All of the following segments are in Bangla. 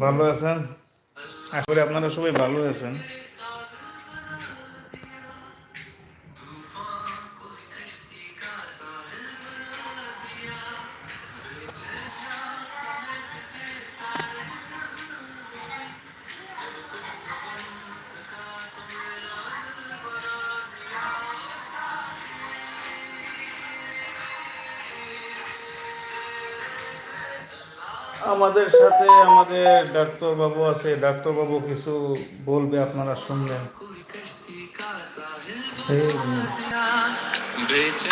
ভালো আছেন? আশা করি আপনারা সবাই ভালো আছেন। আমাদের সাথে আমাদের ডাক্তারবাবু আছে। ডাক্তারবাবু কিছু বলবে আপনারা শুনবেন।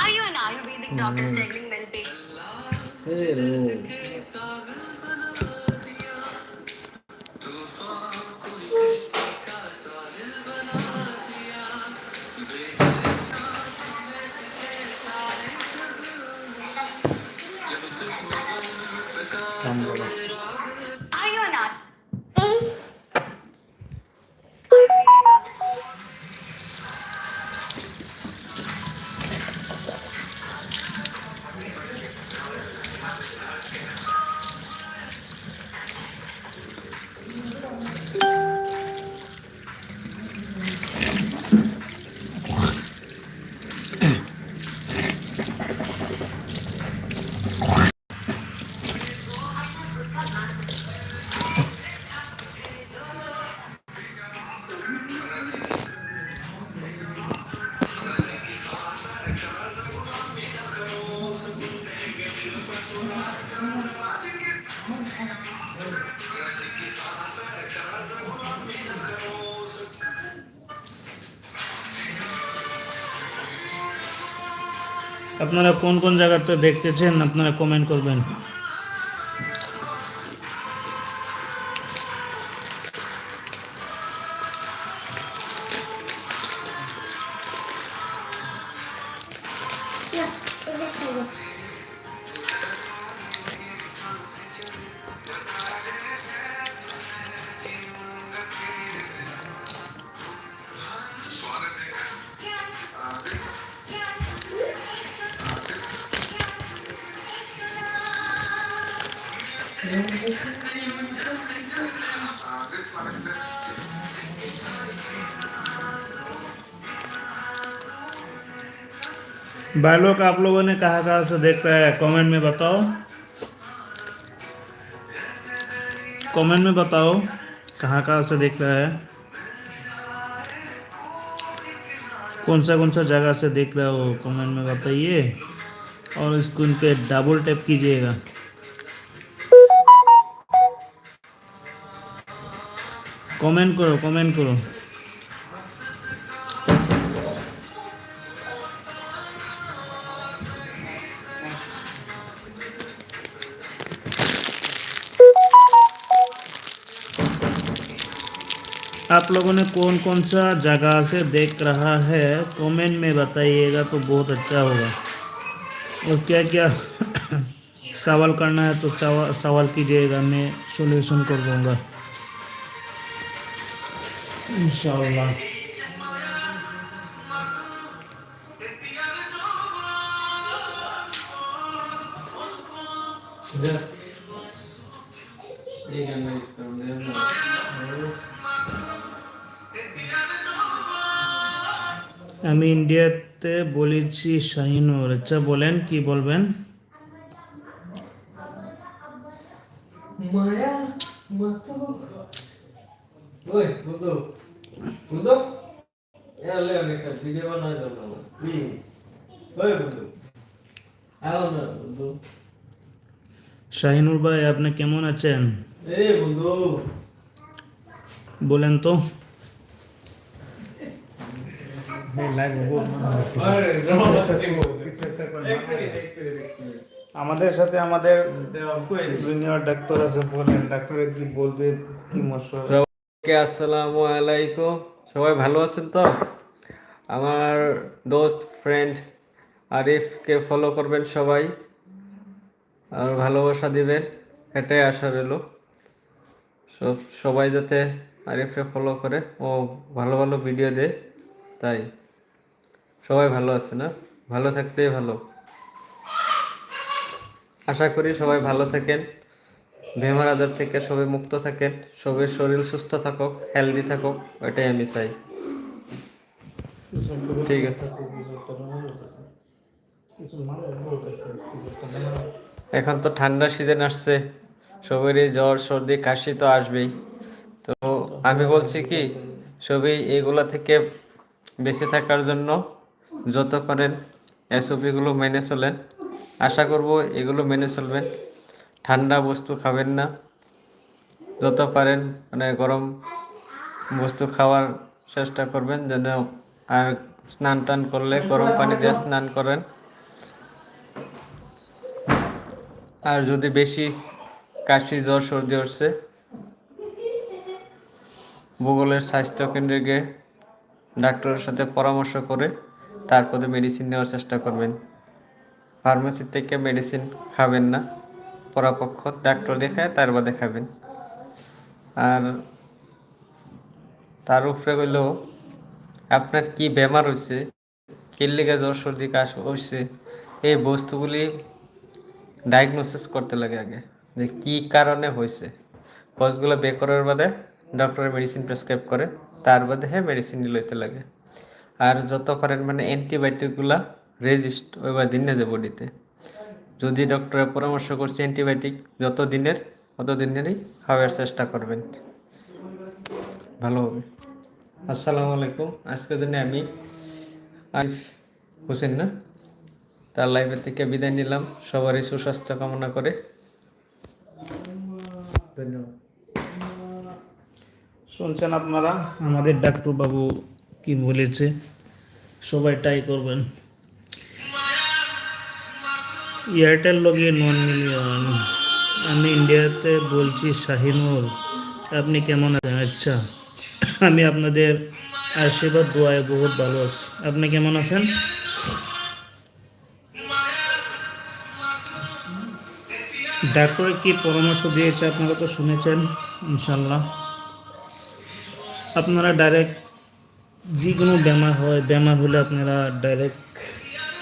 Are you an Ayurvedic doctor struggling when আপনারা কোন কোন জায়গাতে দেখতেছেন আপনারা কমেন্ট করবেন। भाई आप लोगों ने कहाँ कहाँ से देख रहा है कमेंट में बताओ। कमेंट में बताओ, कहाँ कहाँ से देख रहा है। कौन सा कौन सा जगह से देख रहे हो कमेंट में बताइए। और स्क्रीन पे डबल टैप कीजिएगा। कमेंट करो कमेंट करो। लोगों ने कौन कौन सा जगह से देख रहा है कमेंट में बताइएगा तो बहुत अच्छा होगा। और क्या क्या सवाल करना है तो सवा- सवाल कीजिएगा, मैं सोल्यूशन कर दूँगा। इंशाल्लाह। এই আমি ইন্ডিয়াতে বলেছি শাহিনুর আচ্ছা বলেন কি বলবেন? মায়া মাতো ওই বুদু বুদু এলে একটা ভিডিও বানাই দাও না প্লিজ ওই বুদু আও না বুদু শাহিনুর ভাই আপনি কেমন আছেন? এই বন্ধু। বলেন তো। আমাদের সাথে আমাদের জুনিয়র ডাক্তার আছে, বলেন ডাক্তারে কি বলবে, কি মশলা? আসসালামু আলাইকুম। সবাই ভালো আছেন তো? আমার দোস্ত ফ্রেন্ড আরিফকে ফলো করবেন সবাই। আর ভালোবাসা দিবেন, এটাই আশা রইল। সব, সবাই যাতে আরিফকে ফলো করে, ও ভালো ভালো ভিডিও দেয়, তাই। সবাই ভালো আছে না? ভালো থাকতেই ভালো। আশা করি সবাই ভালো থাকেন। বেমার আজার থেকে সবাই মুক্ত থাকেন। সবাই শরীর সুস্থ থাকুক হেলদি থাকুক, ওইটাই আমি চাই। ঠিক আছে। এখন তো ঠান্ডা সিজন আসছে। সবারই জ্বর, সর্দি, কাশি তো আসবেই। তো আমি বলছি কি, সবই এগুলা থেকে বেঁচে থাকার জন্য যত পারেন এসওপিগুলো মেনে চলেন। আশা করব এগুলো মেনে চলবেন ঠান্ডা বস্তু খাবেন না। যত পারেন মানে গরম বস্তু খাওয়ার চেষ্টা করবেন যেন আর স্নান টান করলে গরম পানি দিয়ে স্নান করেন। আর যদি বেশি কাশি, জ্বর, সর্দি হচ্ছে, ভূগোলের স্বাস্থ্য কেন্দ্রে গিয়ে ডাক্তারের সাথে পরামর্শ করে তারপরে মেডিসিন নেওয়ার চেষ্টা করবেন। ফার্মেসি থেকে মেডিসিন খাবেন না। পরাপক্ষ ডাক্তার দেখায় তার বাদে খাবেন আর তার উপরে হইল, আপনার কি বেমার হয়েছে কিল্লিগা জ্বর সর্দি, কাশ হয়েছে এই বস্তুগুলি ডায়াগনোসিস করতে লাগে আগে, যে কি কারণে হয়েছে কজগুলো বের করার বাদে ডক্টরের মেডিসিন প্রেসক্রাইব করে, তার বাদে হ্যাঁ মেডিসিন লইতে লাগে। আর যত পারেন মানে অ্যান্টিবায়োটিকগুলা রেজিস্ট ওইবার দিনে যে বডিতে যদি ডক্টরের পরামর্শ করছে অ্যান্টিবায়োটিক যত দিনের তত দিনেরই খাওয়ার চেষ্টা করবেন। ভালো হবে। আসসালামু আলাইকুম। আজকের জন্য আমি আরিফ হোসেন না, তার লাইভের থেকে বিদায় নিলাম। সবারই সুস্বাস্থ্য কামনা করে। ধন্যবাদ। শুনছেন আপনারা আমাদের ডাক্তার বাবু কি বলেছে? সবাই ট্রাই করবেন। এয়ারটেল লগিয়ে নন মিলিয়ন আমি ইন্ডিয়াতে বলছি, শাহিনুর, আপনি কেমন আছেন? আচ্ছা আমি আপনাদের আশীর্বাদ, দোয়ায় বহুত ভালো আছি। আপনি কেমন আছেন? ডাক্তার কি পরামর্শ দিয়েছে? আপনারা তো শুনেছেন, ইনশাল্লাহ। আপনারা ডাইরেক্ট যে কোনো বেমার হয়, বেমার হলে আপনারা ডাইরেক্ট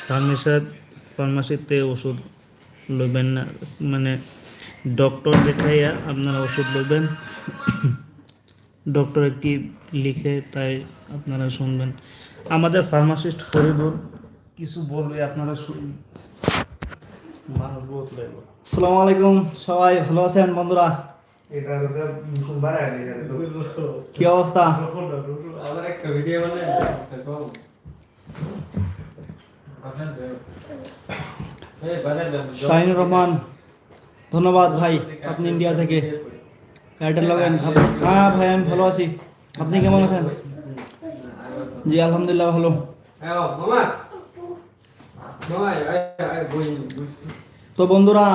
ফার্মেসার ফার্মাসিতে ওষুধ লইবেন না। মানে ডক্টর দেখাইয়া আপনারা ওষুধ লইবেন। ডক্টরে কি লিখে তাই আপনারা শুনবেন। আমাদের ফার্মাসিস্ট ফরিদুল, কিছু বলবে আপনারা শুনুন মানুষ আসসালামু আলাইকুম, সবাই ভালো আছেন বন্ধুরা? কি অবস্থা? আবার একটা ভিডিও মানে শাহিনুর রহমান ধন্যবাদ ভাই আপনি ইন্ডিয়া থেকে। এয়ারটেল লগেন আপনি হ্যাঁ ভাই আমি ভালো আছি। আপনি কেমন আছেন? জি আলহামদুলিল্লাহ ভালো। মামা মামা বই তো বন্ধুরা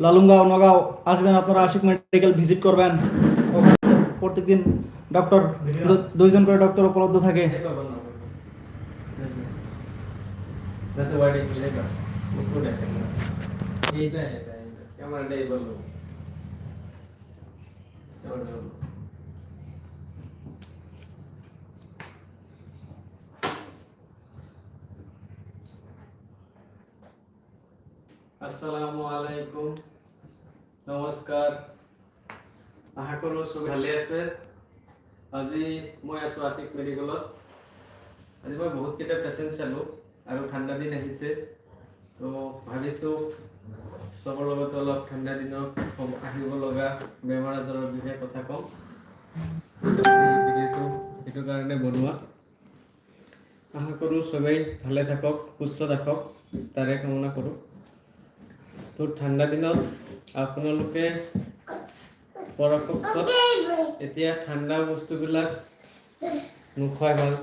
লালুঙ্গাও নগাঁও আসবেন আপনারা আশিক মেডিকেল ভিজিট করবেন প্রত্যেক প্রত্যেকদিন ডক্টর দুইজন করে ডক্টর উপলব্ধ থাকে ক্যামেরাটাই বলব আসসালামু আলাইকুম। নমস্কাৰ কৰোঁ চব ভালে আছে। আজি মই আছোঁ আশিক মেডিকেলত। আজি মই বহুতকেইটা পেচেণ্ট চালোঁ আৰু ঠাণ্ডা দিন আহিছে। তো ভাবিছোঁ চবৰ লগত অলপ ঠাণ্ডা দিনত আহিব লগা বেমাৰ আজাৰৰ বিষয়ে কথা কওঁ। ভিডিঅ'টো সেইটো কাৰণে বনোৱা। আশা কৰোঁ চবেই ভালে থাকক, সুস্থ থাকক। তাৰে কামনা কৰোঁ। তো ঠাণ্ডা দিনত আপোনালোকে পৰাপক্ষত এতিয়া ঠাণ্ডা বস্তুবিলাক নোখোৱাই ভালো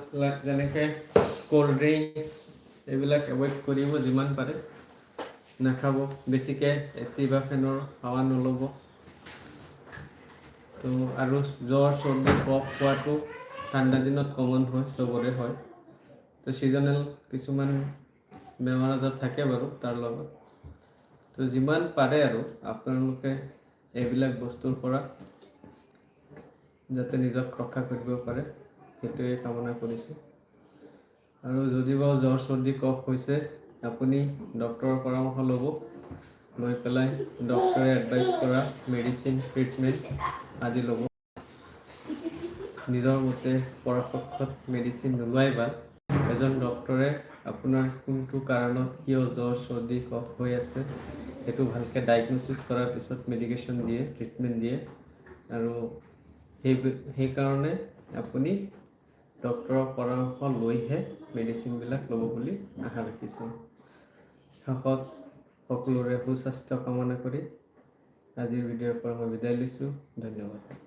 যেনেকৈ ক'ল্ড ড্ৰিংকছ এইবিলাক এভইড কৰিব যিমান পাৰে। নাখাব বেছিকৈ এ চি বা ফেনৰ হাৱা নল'ব। তো আৰু জ্বৰ চৰ্দি কফ হোৱাটো ঠাণ্ডা দিনত কমন হয় চবৰে হয়। তো ছিজনেল কিছুমান বেমাৰ আজাৰ থাকে বাৰু তাৰ লগত। তো যিমান পাৰে আৰু আপোনালোকে এইবিলাক বস্তুৰ পৰা যাতে নিজক ৰক্ষা কৰিব পাৰে, সেইটোৱে কামনা কৰিছোঁ। আৰু যদি বাৰু জ্বৰ চৰ্দি কফ হৈছে, আপুনি ডক্তৰৰ পৰামৰ্শ ল'ব। লৈ পেলাই ডক্টৰে এডভাইচ কৰা মেডিচিন ট্ৰিটমেণ্ট আদি ল'ব। নিজৰ মতে পৰাপক্ষত মেডিচিন নোলোৱাই ভালো। এজন ডক্টৰে আপোনাৰ কোনটো কাৰণত কিয় জ্বৰ, চৰ্দি কফ হৈ আছে, সেইটো ভালকৈ ডায়েগনচিছ কৰাৰ পিছত মেডিকেশ্যন দিয়ে ট্ৰিটমেণ্ট দিয়ে। আৰু সেই সেইকাৰণে আপুনি ডক্টৰৰ পৰামৰ্শ লৈহে মেডিচিনবিলাক ল'ব বুলি আশা ৰাখিছোঁ। শেষত সকলোৰে সুস্বাস্থ্য কামনা কৰি আজিৰ ভিডিঅ'ৰ পৰা মই বিদায় লৈছোঁ। ধন্যবাদ।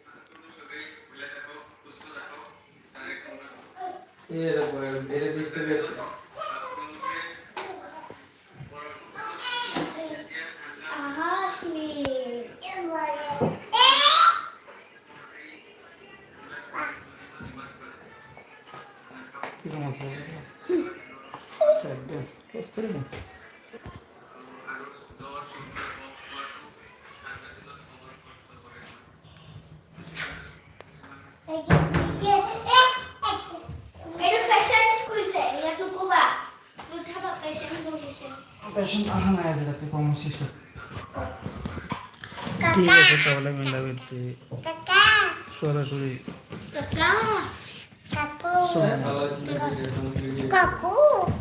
এরকম এটা বৃষ্টি গেছে Certo, vou terminar. No hay la que de la vida? ¿Qué es eso?